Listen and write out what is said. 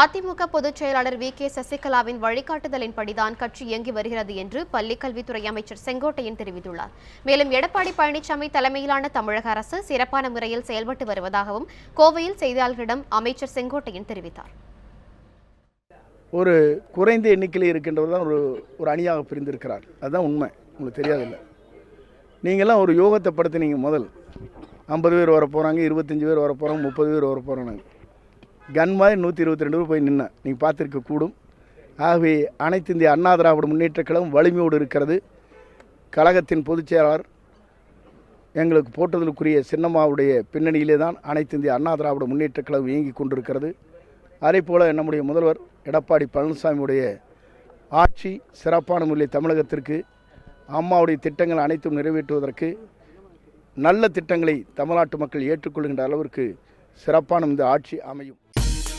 அதிமுக பொதுச் செயலாளர் we. K. சசிகலாவின் வழிகாட்டுதலின்படிதான் கட்சி இயங்கி வருகிறது என்று பள்ளிக்கல்வித்துறை அமைச்சர் செங்கோட்டையன் தெரிவித்துள்ளார். மேலும் எடப்பாடி பழனிசாமி தலைமையிலான தமிழக அரசு சிறப்பான முறையில் செயல்பட்டு வருவதாகவும் கோவையில் செய்தியாளர்களிடம் அமைச்சர் செங்கோட்டையன் தெரிவித்தார். ஒரு குறைந்த எண்ணிக்கையில் இருக்கின்றவர் தான் ஒரு ஒரு அணியாக பிரிந்திருக்கிறார். அதுதான் உண்மை. உங்களுக்கு தெரியாதில்லை. நீங்களாம் ஒரு யோகத்தை படுத்துனீங்க முதல். ஐம்பது பேர் வர போகிறாங்க இருபத்தஞ்சி பேர் வர போகிறாங்க முப்பது பேர் வர போகிறாங்க கன் மாதிரி நூற்றி இருபத்தி ரெண்டு ரூபாய் போய் நின்ன. நீங்கள் பார்த்துருக்க கூடும். ஆகவே அனைத்து இந்திய அண்ணா திராவிட முன்னேற்ற கழகம் வலிமையோடு இருக்கிறது. கழகத்தின் பொதுச் செயலாளர் எங்களுக்கு போட்டுதலுக்குரிய சின்னம்மாவுடைய பின்னணியிலே தான் அனைத்து இந்திய அண்ணா திராவிட முன்னேற்ற கழகம் இயங்கிக் கொண்டிருக்கிறது. அதே போல் நம்முடைய முதல்வர் எடப்பாடி பழனிசாமியுடைய ஆட்சி சிறப்பான முறையில் தமிழகத்திற்கு அம்மாவுடைய திட்டங்கள் அனைத்தும் நிறைவேற்றுவதற்கு நல்ல திட்டங்களை தமிழ்நாட்டு மக்கள் ஏற்றுக்கொள்கின்ற அளவிற்கு சிறப்பான இந்த ஆட்சி அமையும்.